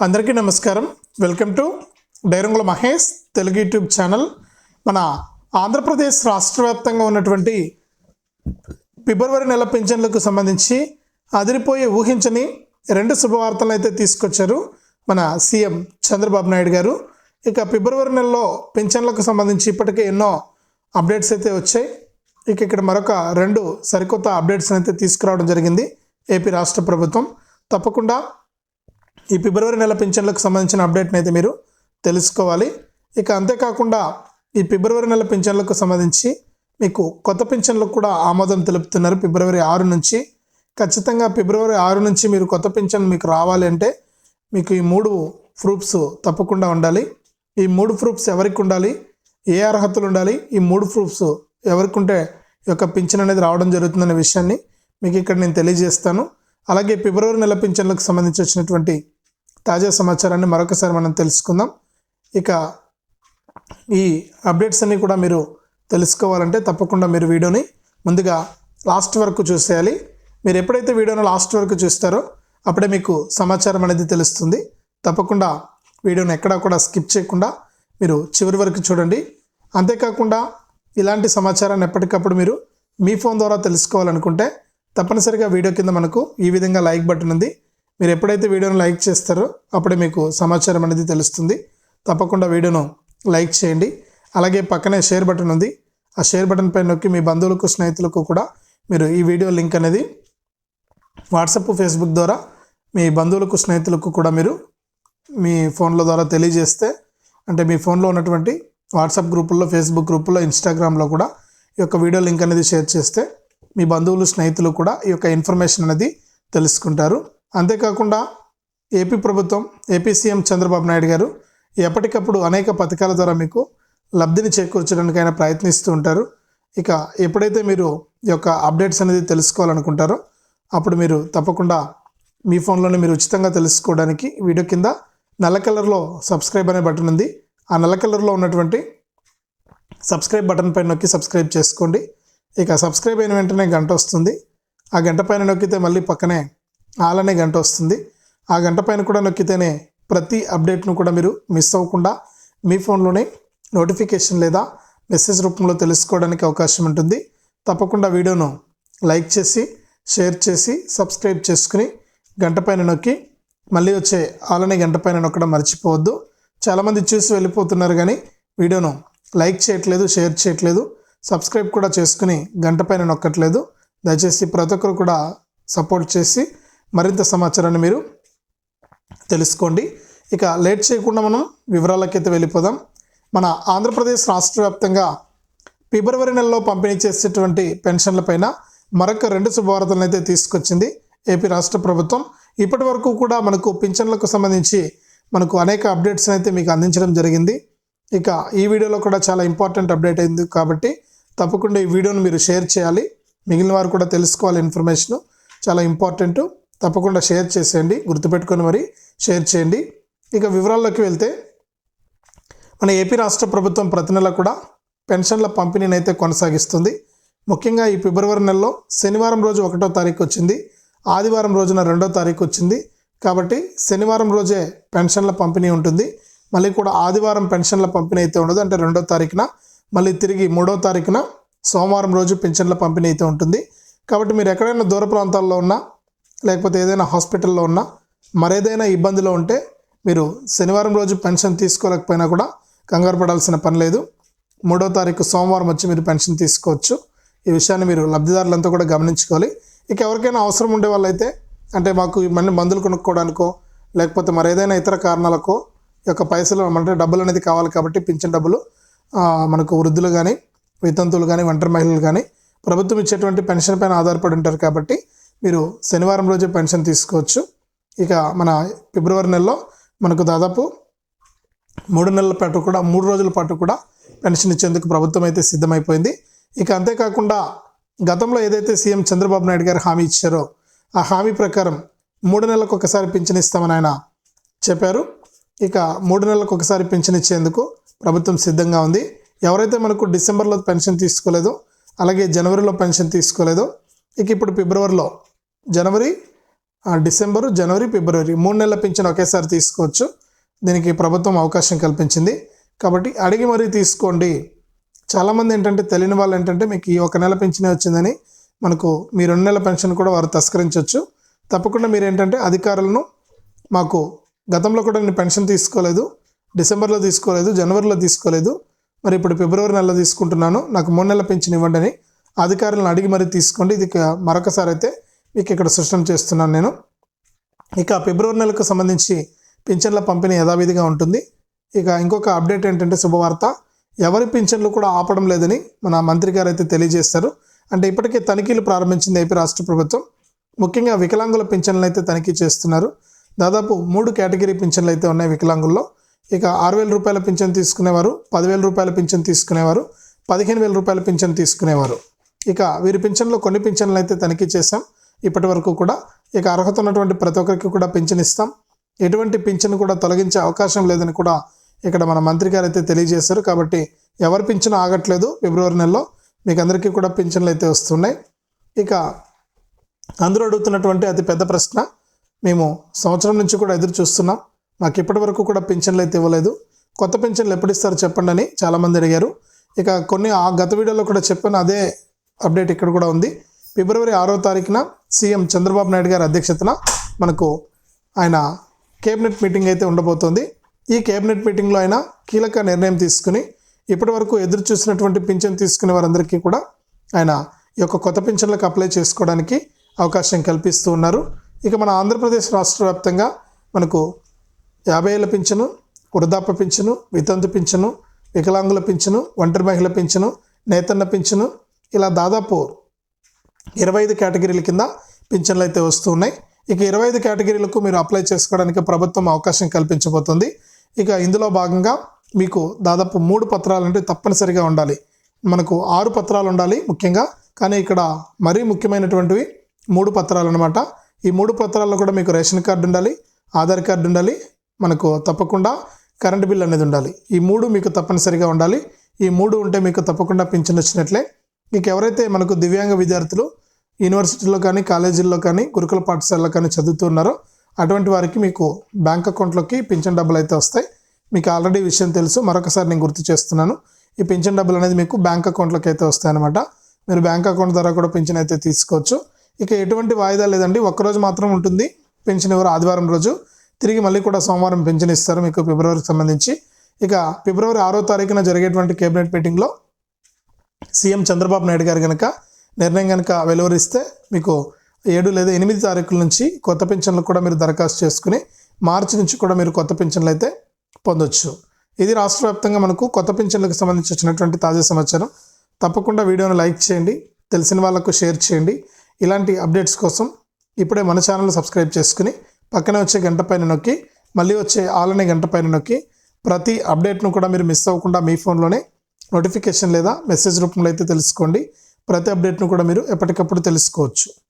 అందరికీ నమస్కారం. Welcome to Dairangula Mahesh Telugu YouTube channel. మన ఆంధ్రప్రదేశ్ రాష్ట్ర వ్యాప్తంగా ఉన్నటువంటి ఫిబ్రవరి నెల పింఛన్లకు సంబంధించి అదిరిపోయే ఊహించని రెండు శుభవార్తలను అయితే తీసుకొచ్చారు మన సీఎం చంద్రబాబు నాయుడు గారు. ఇక ఫిబ్రవరి నెలలో పింఛన్లకు సంబంధించి ఇప్పటికే ఎన్నో అప్డేట్స్ అయితే వచ్చాయి. ఇక ఇక్కడ మరొక రెండు సరికొత్త అప్డేట్స్ అయితే తీసుకురావడం జరిగింది. ఏపీ రాష్ట్ర ప్రభుత్వం. తప్పకుండా ఈ ఫిబ్రవరి నెల పింఛన్లకు సంబంధించిన అప్డేట్ని అయితే మీరు తెలుసుకోవాలి. ఇక అంతేకాకుండా ఈ ఫిబ్రవరి నెల పింఛన్లకు సంబంధించి మీకు కొత్త పింఛన్లకు కూడా ఆమోదం తెలుపుతున్నారు ఫిబ్రవరి ఆరు నుంచి. ఖచ్చితంగా ఫిబ్రవరి ఆరు నుంచి మీరు కొత్త పింఛన్లు మీకు రావాలి అంటే మీకు ఈ మూడు ప్రూఫ్స్ తప్పకుండా ఉండాలి. ఈ మూడు ప్రూఫ్స్ ఎవరికి ఉండాలి? ఏ అర్హతలు ఉండాలి? ఈ మూడు ప్రూఫ్స్ ఎవరికి ఉంటే ఈ యొక్క పింఛన్ అనేది రావడం జరుగుతుందనే విషయాన్ని మీకు ఇక్కడ నేను తెలియజేస్తాను. అలాగే ఫిబ్రవరి నెల పింఛన్లకు సంబంధించి వచ్చినటువంటి తాజా సమాచారాన్ని మరొకసారి మనం తెలుసుకుందాం. ఇక ఈ అప్డేట్స్ అన్నీ కూడా మీరు తెలుసుకోవాలంటే తప్పకుండా మీరు వీడియోని ముందుగా లాస్ట్ వరకు చూసేయాలి. మీరు ఎప్పుడైతే వీడియోని లాస్ట్ వరకు చూస్తారో అప్పుడే మీకు సమాచారం అనేది తెలుస్తుంది. తప్పకుండా వీడియోని ఎక్కడా కూడా స్కిప్ చేయకుండా మీరు చివరి వరకు చూడండి. అంతేకాకుండా ఇలాంటి సమాచారాన్ని ఎప్పటికప్పుడు మీరు మీ ఫోన్ ద్వారా తెలుసుకోవాలనుకుంటే తప్పనిసరిగా వీడియో కింద మనకు ఈ విధంగా లైక్ బటన్ ఉంది. మీరు ఎప్పుడైతే వీడియోను లైక్ చేస్తారో అప్పుడే మీకు సమాచారం అనేది తెలుస్తుంది. తప్పకుండా వీడియోను లైక్ చేయండి. అలాగే పక్కనే షేర్ బటన్ ఉంది. ఆ షేర్ బటన్ పై నొక్కి మీ బంధువులకు స్నేహితులకు కూడా మీరు ఈ వీడియో లింక్ అనేది వాట్సాప్ ఫేస్బుక్ ద్వారా మీ బంధువులకు స్నేహితులకు కూడా మీరు మీ ఫోన్ల ద్వారా తెలియజేస్తే అంటే మీ ఫోన్లో ఉన్నటువంటి వాట్సాప్ గ్రూపుల్లో ఫేస్బుక్ గ్రూపుల్లో ఇన్స్టాగ్రామ్లో కూడా ఈ యొక్క వీడియో లింక్ అనేది షేర్ చేస్తే మీ బంధువులు స్నేహితులు కూడా ఈ యొక్క ఇన్ఫర్మేషన్ అనేది తెలుసుకుంటారు. అంతేకాకుండా ఏపీ ప్రభుత్వం ఏపీ సీఎం చంద్రబాబు నాయుడు గారు ఎప్పటికప్పుడు అనేక పథకాల ద్వారా మీకు లబ్ధిని చేకూర్చడానికైనా ప్రయత్నిస్తూ ఉంటారు. ఇక ఎప్పుడైతే మీరు ఈ యొక్క అప్డేట్స్ అనేది తెలుసుకోవాలనుకుంటారో అప్పుడు మీరు తప్పకుండా మీ ఫోన్లోనే మీరు ఉచితంగా తెలుసుకోవడానికి వీడియో కింద నల్ల కలర్లో సబ్స్క్రైబ్ అనే బటన్ ఉంది. ఆ నల్ల కలర్లో ఉన్నటువంటి సబ్స్క్రైబ్ బటన్ పైన నొక్కి సబ్స్క్రైబ్ చేసుకోండి. ఇక సబ్స్క్రైబ్ అయిన వెంటనే గంట వస్తుంది. ఆ గంట పైన నొక్కితే మళ్ళీ పక్కనే అలానే గంట వస్తుంది. ఆ గంట పైన కూడా నొక్కితేనే ప్రతి అప్డేట్ను కూడా మీరు మిస్ అవ్వకుండా మీ ఫోన్లోనే నోటిఫికేషన్ లేదా మెసేజ్ రూపంలో తెలుసుకోవడానికి అవకాశం ఉంటుంది. తప్పకుండా వీడియోను లైక్ చేసి షేర్ చేసి సబ్స్క్రైబ్ చేసుకుని గంట పైన నొక్కి మళ్ళీ వచ్చే ఆలనే గంట పైన నొక్కడం మర్చిపోవద్దు. చాలామంది చూసి వెళ్ళిపోతున్నారు కానీ వీడియోను లైక్ చేయట్లేదు షేర్ చేయట్లేదు సబ్స్క్రైబ్ కూడా చేసుకుని గంట పైన నొక్కట్లేదు. దయచేసి ప్రతి ఒక్కరు కూడా సపోర్ట్ చేసి మరింత సమాచారాన్ని మీరు తెలుసుకోండి. ఇక లేట్ చేయకుండా మనం వివరాలకైతే వెళ్ళిపోదాం. మన ఆంధ్రప్రదేశ్ రాష్ట్ర వ్యాప్తంగా ఫిబ్రవరి నెలలో పంపిణీ చేసేటువంటి పెన్షన్లపైన మరొక రెండు శుభవార్తలను అయితే తీసుకొచ్చింది ఏపీ రాష్ట్ర ప్రభుత్వం. ఇప్పటి వరకు కూడా మనకు పింఛన్లకు సంబంధించి మనకు అనేక అప్డేట్స్ అయితే మీకు అందించడం జరిగింది. ఇక ఈ వీడియోలో కూడా చాలా ఇంపార్టెంట్ అప్డేట్ అయింది కాబట్టి తప్పకుండా ఈ వీడియోను మీరు షేర్ చేయాలి. మిగిలిన వారు కూడా తెలుసుకోవాలి ఇన్ఫర్మేషన్. చాలా ఇంపార్టెంట్. తప్పకుండా షేర్ చేసేయండి. గుర్తుపెట్టుకొని మరి షేర్ చేయండి. ఇక వివరాల్లోకి వెళ్తే మన ఏపీ రాష్ట్ర ప్రభుత్వం ప్రతి నెల కూడా పెన్షన్ల పంపిణీని అయితే కొనసాగిస్తుంది. ముఖ్యంగా ఈ ఫిబ్రవరి నెలలో శనివారం రోజు ఒకటో తారీఖు వచ్చింది. ఆదివారం రోజున రెండో తారీఖు వచ్చింది. కాబట్టి శనివారం రోజే పెన్షన్ల పంపిణీ ఉంటుంది. మళ్ళీ కూడా ఆదివారం పెన్షన్ల పంపిణీ అయితే ఉండదు. అంటే రెండో తారీఖున మళ్ళీ తిరిగి మూడో తారీఖున సోమవారం రోజు పెన్షన్ల పంపిణీ అయితే ఉంటుంది. కాబట్టి మీరు ఎక్కడైనా దూర ప్రాంతాల్లో ఉన్నా లేకపోతే ఏదైనా హాస్పిటల్లో ఉన్నా మరేదైనా ఇబ్బందిలో ఉంటే మీరు శనివారం రోజు పెన్షన్ తీసుకోలేకపోయినా కూడా కంగారు పడాల్సిన పని లేదు. మూడో తారీఖు సోమవారం వచ్చి మీరు పెన్షన్ తీసుకోవచ్చు. ఈ విషయాన్ని మీరు లబ్ధిదారులంతా కూడా గమనించుకోవాలి. ఇక ఎవరికైనా అవసరం ఉండే వాళ్ళైతే అంటే మాకు మళ్ళీ మందులు కొనుక్కోవడానికో లేకపోతే మరేదైనా ఇతర కారణాలకో యొక్క పైసలు అంటే డబ్బులు అనేది కావాలి కాబట్టి పింఛన్ డబ్బులు మనకు వృద్ధులు కానీ వితంతువులు కానీ ఒంటరి మహిళలు కానీ ప్రభుత్వం ఇచ్చేటువంటి పెన్షన్ పైన ఆధారపడి ఉంటారు కాబట్టి మీరు శనివారం రోజే పెన్షన్ తీసుకోవచ్చు. ఇక మన ఫిబ్రవరి నెలలో మనకు దాదాపు మూడు నెలల పాటు కూడా మూడు రోజుల పాటు కూడా పెన్షన్ ఇచ్చేందుకు ప్రభుత్వం అయితే సిద్ధమైపోయింది. ఇక అంతేకాకుండా గతంలో ఏదైతే సీఎం చంద్రబాబు నాయుడు గారు హామీ ఇచ్చారో ఆ హామీ ప్రకారం మూడు నెలలకు ఒకసారి పింఛన్ ఇస్తామని ఆయన చెప్పారు. ఇక మూడు నెలలకు ఒకసారి పింఛన్ ఇచ్చేందుకు ప్రభుత్వం సిద్ధంగా ఉంది. ఎవరైతే మనకు డిసెంబర్లో పెన్షన్ తీసుకోలేదో అలాగే జనవరిలో పెన్షన్ తీసుకోలేదో ఇక ఇప్పుడు ఫిబ్రవరిలో జనవరి డిసెంబరు జనవరి ఫిబ్రవరి మూడు నెలల పింఛను ఒకేసారి తీసుకోవచ్చు. దీనికి ప్రభుత్వం అవకాశం కల్పించింది. కాబట్టి అడిగి మరీ తీసుకోండి. చాలామంది ఏంటంటే తెలియని వాళ్ళు ఏంటంటే మీకు ఈ ఒక నెల పెన్షన్ వచ్చిందని మనకు మీ రెండు నెలల పెన్షన్ కూడా వారు తస్కరించవచ్చు. తప్పకుండా మీరు ఏంటంటే అధికారులను మాకు గతంలో కూడా నేను పెన్షన్ తీసుకోలేదు డిసెంబర్లో తీసుకోలేదు జనవరిలో తీసుకోలేదు మరి ఇప్పుడు ఫిబ్రవరి నెలలో తీసుకుంటున్నాను. నాకు మూడు నెలల పెన్షన్ ఇవ్వండి అని అధికారులను అడిగి మరీ తీసుకోండి. ఇది మరొకసారి అయితే మీకు ఇక్కడ సృష్టం చేస్తున్నాను నేను. ఇక ఫిబ్రవరి నెలకు సంబంధించి పింఛన్ల పంపిణీ యథావిధిగా ఉంటుంది. ఇక ఇంకొక అప్డేట్ ఏంటంటే శుభవార్త. ఎవరి పింఛన్లు కూడా ఆపడం లేదని మన మంత్రి గారు అయితే తెలియజేస్తారు అంటే ఇప్పటికే తనిఖీలు ప్రారంభించింది ఏపీ రాష్ట్ర ప్రభుత్వం. ముఖ్యంగా వికలాంగుల పింఛన్లు అయితే తనిఖీ చేస్తున్నారు. దాదాపు మూడు కేటగిరీ పింఛన్లు అయితే ఉన్నాయి వికలాంగుల్లో. ఇక ఆరు వేల రూపాయల పింఛన్ తీసుకునేవారు పదివేల రూపాయల పింఛన్ తీసుకునేవారు పదిహేను వేల రూపాయల పింఛన్ తీసుకునేవారు. ఇక వీరి పింఛన్లో కొన్ని పింఛన్లు అయితే తనిఖీ చేశాం. ఇప్పటి వరకు కూడా ఇక అర్హత ఉన్నటువంటి ప్రతి ఒక్కరికి కూడా పింఛన్ ఇస్తాం. ఎటువంటి పింఛన్ కూడా తొలగించే అవకాశం లేదని కూడా ఇక్కడ మన మంత్రి గారు అయితే తెలియజేశారు. కాబట్టి ఎవరి పింఛన్ ఆగట్లేదు ఫిబ్రవరి నెలలో మీకు అందరికీ కూడా పింఛన్లు అయితే వస్తున్నాయి. ఇక అందరూ అడుగుతున్నటువంటి అతి పెద్ద ప్రశ్న మేము సంవత్సరం నుంచి కూడా ఎదురు చూస్తున్నాం. మాకు ఇప్పటి వరకు కూడా పింఛన్లు అయితే ఇవ్వలేదు. కొత్త పింఛన్లు ఎప్పుడు ఇస్తారు చెప్పండి అని చాలామంది అడిగారు. ఇక కొన్ని ఆ గత వీడియోలో కూడా చెప్పాను అదే అప్డేట్ ఇక్కడ కూడా ఉంది. ఫిబ్రవరి ఆరో తారీఖున సీఎం చంద్రబాబు నాయుడు గారి అధ్యక్షతన మనకు ఆయన కేబినెట్ మీటింగ్ అయితే ఉండబోతోంది. ఈ కేబినెట్ మీటింగ్లో ఆయన కీలక నిర్ణయం తీసుకుని ఇప్పటి వరకు ఎదురు చూసినటువంటి పింఛన్ తీసుకునే వారందరికీ కూడా ఆయన ఈ యొక్క కొత్త పింఛన్లకు అప్లై చేసుకోవడానికి అవకాశం కల్పిస్తూ ఉన్నారు. ఇక మన ఆంధ్రప్రదేశ్ రాష్ట్ర వ్యాప్తంగా మనకు యాభై ఏళ్ళ పింఛను వృద్ధాప్య పింఛను వితంతు పింఛను వికలాంగుల పింఛను ఒంటరి మహిళ పింఛను నేతన్న పింఛను ఇలా దాదాపు ఇరవై ఐదు కేటగిరీల కింద పింఛన్లు అయితే వస్తూ ఉన్నాయి ఇక ఇరవై ఐదు కేటగిరీలకు మీరు అప్లై చేసుకోవడానికి ప్రభుత్వం అవకాశం కల్పించబోతుంది. ఇక ఇందులో భాగంగా మీకు దాదాపు మూడు పత్రాలు అంటే తప్పనిసరిగా ఉండాలి. మనకు ఆరు పత్రాలు ఉండాలి ముఖ్యంగా. కానీ ఇక్కడ మరీ ముఖ్యమైనటువంటివి మూడు పత్రాలు అనమాట ఈ మూడు పత్రాల్లో కూడా మీకు రేషన్ కార్డు ఉండాలి ఆధార్ కార్డు ఉండాలి మనకు తప్పకుండా కరెంట్ బిల్ అనేది ఉండాలి. ఈ మూడు మీకు తప్పనిసరిగా ఉండాలి. ఈ మూడు ఉంటే మీకు తప్పకుండా పింఛన్ వచ్చినట్లే. మీకు ఎవరైతే మనకు దివ్యాంగ విద్యార్థులు యూనివర్సిటీలో కానీ కాలేజీల్లో కానీ గురుకుల పాఠశాలలో కానీ చదువుతున్నారో అటువంటి వారికి మీకు బ్యాంక్ అకౌంట్లోకి పింఛన్ డబ్బులు అయితే వస్తాయి. మీకు ఆల్రెడీ విషయం తెలుసు. మరొకసారి నేను గుర్తు చేస్తున్నాను. ఈ పింఛన్ డబ్బులు అనేది మీకు బ్యాంక్ అకౌంట్లోకి అయితే వస్తాయన్నమాట. మీరు బ్యాంక్ అకౌంట్ ద్వారా కూడా పింఛన్ అయితే తీసుకోవచ్చు. ఇక ఎటువంటి వాయిదా లేదండి. ఒక్కరోజు మాత్రం ఉంటుంది. పెన్షన్ ఎవరు ఆదివారం రోజు. తిరిగి మళ్ళీ కూడా సోమవారం పెన్షన్ ఇస్తారు. మీకు ఫిబ్రవరికి సంబంధించి. ఇక ఫిబ్రవరి ఆరో తారీఖున జరిగేటువంటి కేబినెట్ మీటింగ్లో సీఎం చంద్రబాబు నాయుడు గారు కనుక నిర్ణయం కనుక వెలువరిస్తే మీకు ఏడు లేదా ఎనిమిది తారీఖుల నుంచి కొత్త పెన్షన్లు కూడా మీరు దరఖాస్తు చేసుకుని మార్చి నుంచి కూడా మీరు కొత్త పెన్షన్లు అయితే పొందొచ్చు. ఇది రాష్ట్ర వ్యాప్తంగా మనకు కొత్త పెన్షన్లకు సంబంధించి వచ్చినటువంటి తాజా సమాచారం. తప్పకుండా వీడియోను లైక్ చేయండి తెలిసిన వాళ్ళకు షేర్ చేయండి. ఇలాంటి అప్డేట్స్ కోసం ఇప్పుడే మన ఛానల్ సబ్స్క్రైబ్ చేసుకుని పక్కనే వచ్చే గంట పైన నొక్కి మళ్ళీ వచ్చే ఆలనే గంట పైన నొక్కి ప్రతి అప్డేట్ను కూడా మీరు మిస్ అవ్వకుండా మీ ఫోన్లోనే నోటిఫికేషన్ లేదా మెసేజ్ రూపంలో అయితే తెలుసుకోండి. ప్రతి అప్డేట్ను కూడా మీరు ఎప్పటికప్పుడు తెలుసుకోవచ్చు.